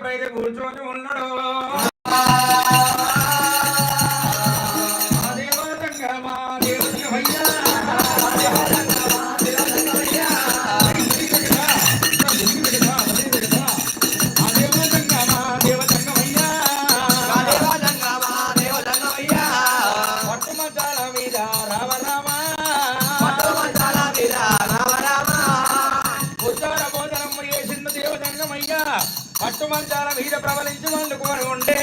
ఎప్పుడైతే కూర్చొని ఉన్నాడో. మంచాల మీద ప్రబలించి వండుకొని ఉంటే.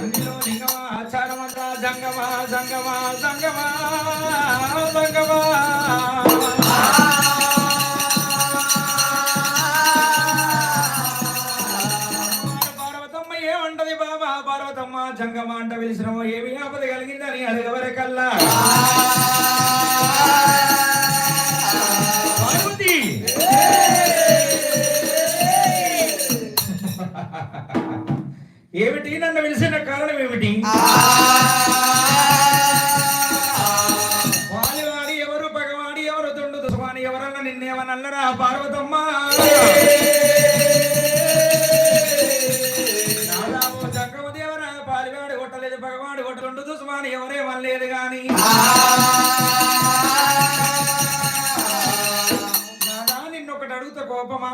అందులో జంగమా జంగమా జంగమా జంగమా పార్వతమ్మ ఏమంటది బాబా? పార్వతమ్మ జంగమ అంట పిలిచినమో ఏమి ఆపద కలిగిందని అడగవరకల్లా. ఏమిటి? నన్ను పిలిచిన కారణం ఏమిటి? వాలివాడి ఎవరు పగవాడి ఎవరు తుండు దుస్వాని ఎవరన్నా నిన్నేమనల్లరా పార్వతమ్మ? పాలివాడు కొట్టలేదు పగవాడు కొట్టలుండు దుస్వాని ఎవరేమనలేదు గాని. నిన్నొకటి అడుగుతా కోపమా?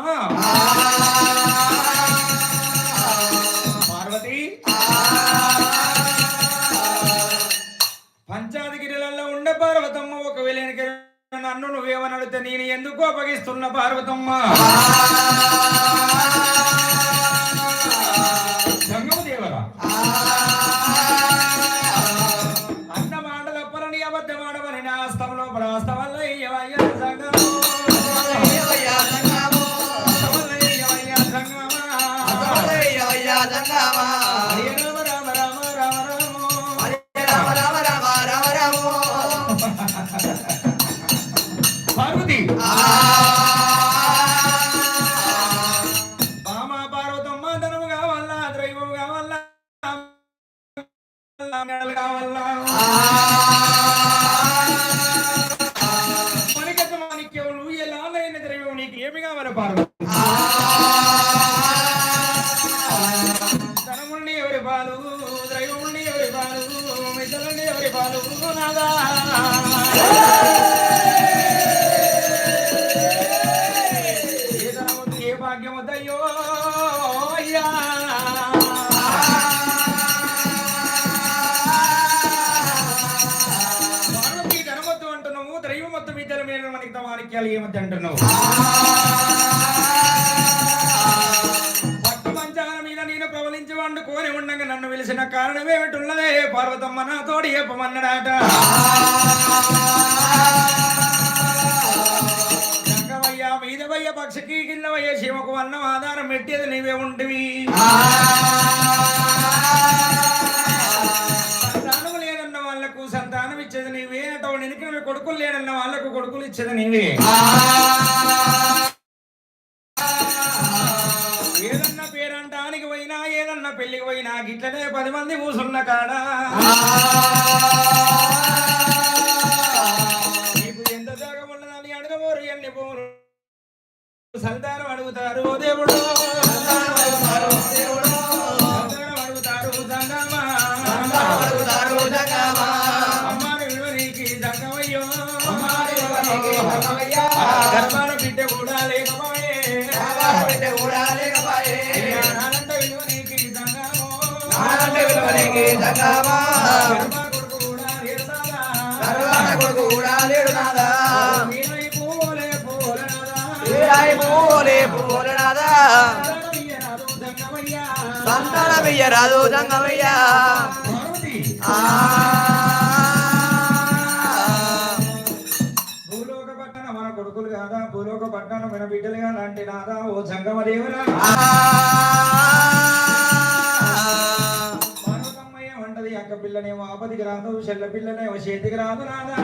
పార్వతి. పంచాదిగిరిలలో ఉండే పార్వతమ్మ ఒకవేళ వెనక నన్ను నువ్వేమని అడిగితే నేను ఎందుకు అప్పగిస్తున్న పార్వతమ్మ? హరే రామ రామ రామ రామ రామో. పార్వతి మామ పార్వతమ్మ ధనము కావాలా ద్రైవము కావాలా మెడలు కావాలా? మనకత మాణిక్యములు ఎలాలైన ద్రైవం నీకు ఏమి కావాలి పార్వతి? వాక్యాలు తమానిక్యాలు ఏమద్దు అంటున్నావు? మంచాల మీద నేను వండుకొని ఉండగా నన్ను పిలిచిన కారణం ఏమిటున్నదే? పార్వతమ్మ నా తోడి చెప్పమన్నాడట. జంగమయ్య మీదవయ్య పక్షకి కిందవయ్య శివకు అన్నం ఆధారం పెట్టేది నీవే ఉంటివి కొడుకులు లేదన్న వాళ్ళకు కొడుకులు ఇచ్చేది నీవే. ఏదన్నా పేరంటానికి పోయినా ఏదన్నా పెళ్ళికి పోయినా గిట్లనే పది మంది కూసున్న కాడా? నీకు ఎంత జాగం ఉన్నదని అడగబోరు ఎన్ని పోరు సంతానం అడుగుతారు ఓ దేవుడు. బిడ్డ కూడా లేకపోయే నానంత కొడుకు కూడా లేడు నాదా. పూలే జంగమయ్యా పార్వతి, ఆ. భూలోక పట్టణ మన బిడ్డలు కాదా అంటే నాదా ఓ సంగమ దేవురా పార్వతమ్మయ్య వంటది అక్క పిల్లనేమో ఆపదికి రాదు చెల్ల పిల్లనేమో చేతికి రాదు నాదా.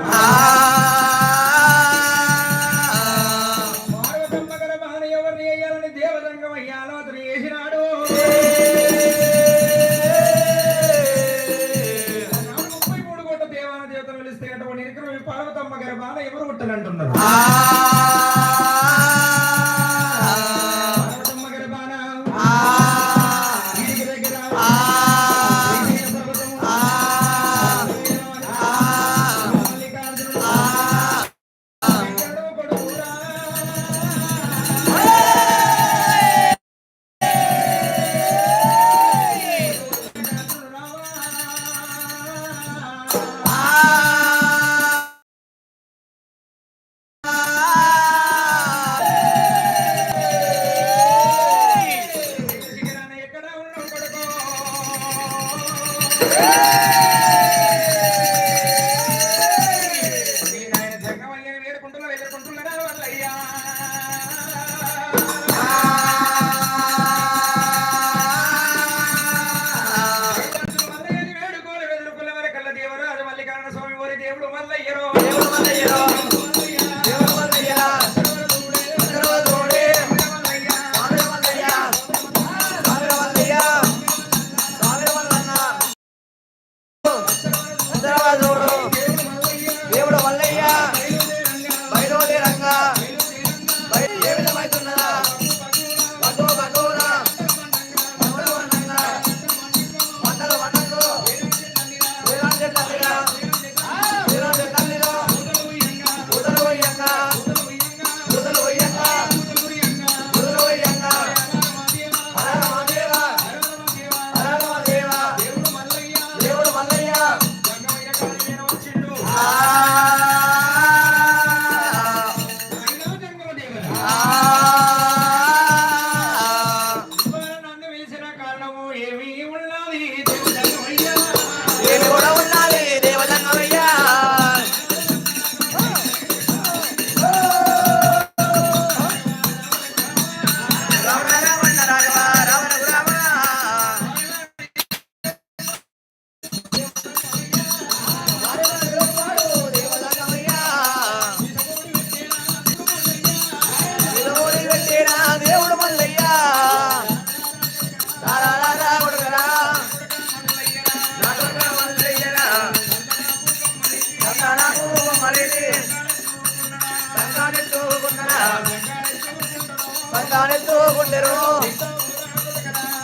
సంతానెత్తు గుండెరు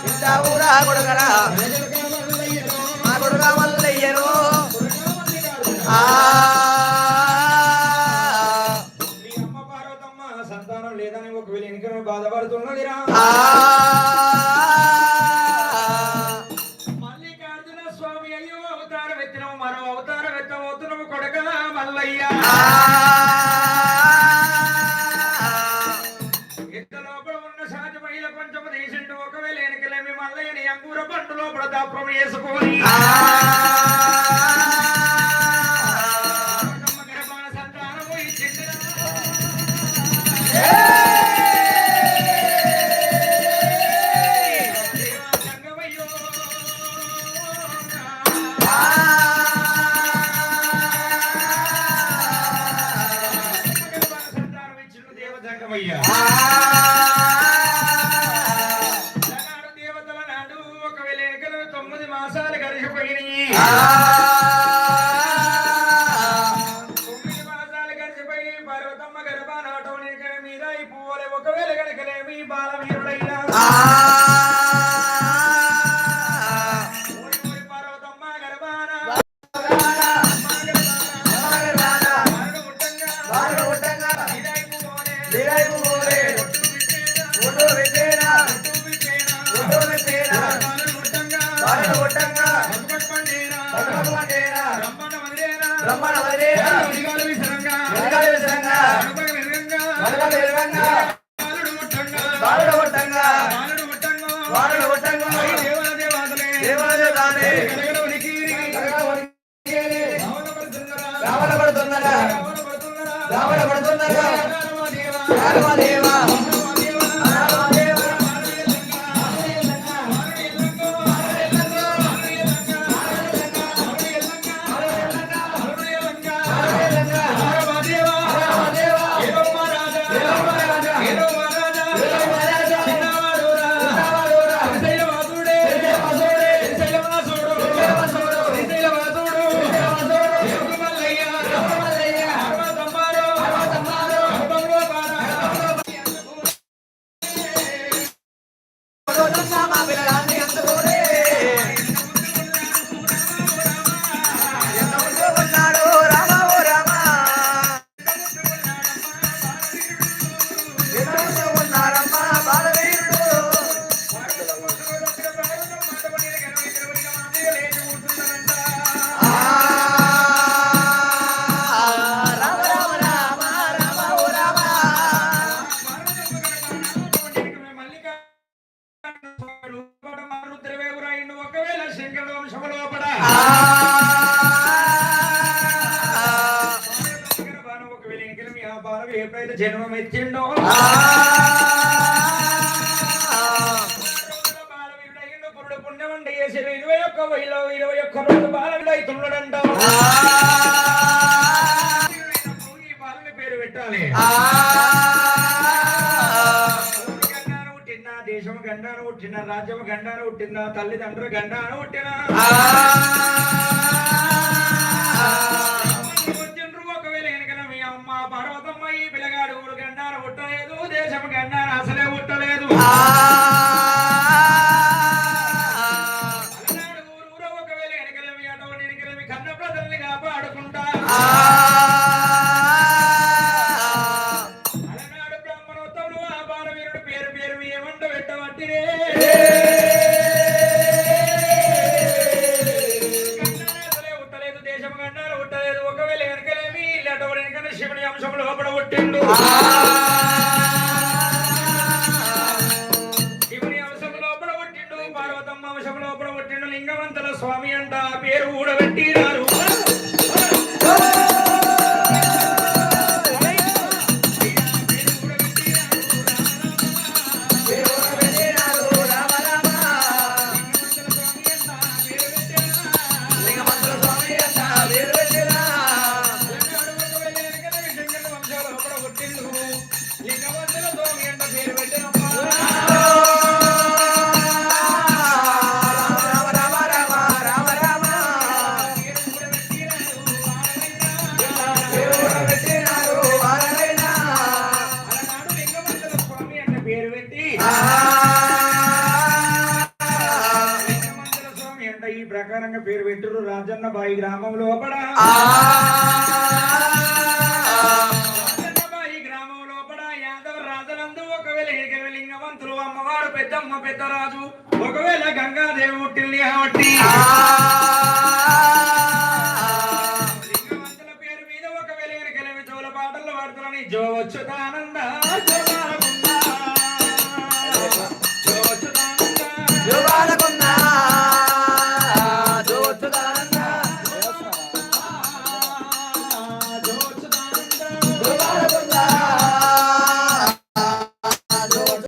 ఇంత ఊరా కొడుకరా మా కొడుక మల్లయ్యను సంతానం లేదని ఒకవేళ ఎన్నికను బాధపడుతున్నదిరా మల్లికార్జున స్వామి అయ్యో అవతారం ఎత్తినవు మరో అవతారం ఎత్తమవుతున్నావు కొడకలా మల్లయ్యా లోపల వేసుకొని పార్వతమ్మ గర్భానాటో నీకే మీద ఈ పువ్వులే ఒకవేళ గడకలేమి బాలవీరుడైనా బ్రహ్మాండ రావణ పడుతున్నారా రావణ పడుతున్నారా యొక్క వయలో ఇరవై ఒక్క రోజు బాలలు అవుతున్నాడంట. ఈ బాలని పేరు పెట్టాలి. దేశం గండాను పుట్టిన రాజ్యం గండాను పుట్టిన తల్లిదండ్రులు గండాను పుట్టిన. ఒకవేళ వెనకన మీ అమ్మ పర్వతమ్మ ఈ పిల్లగాడు గండాను పుట్టలేదు దేశం గండాను అసలే పుట్టలేదు. డబ్బులు కప్పడగొట్టిండు పెట్టురు రాజన్న బాయి గ్రామం లోపల రాజన్న బాయి గ్రామం లోపల యాదవ రాజనందు ఒకవేళ ఏకైక లింగవంతులు అమ్మవారు పెద్దమ్మ పెద్దరాజు ఒకవేళ గంగాదేవి పుట్టింది కాబట్టి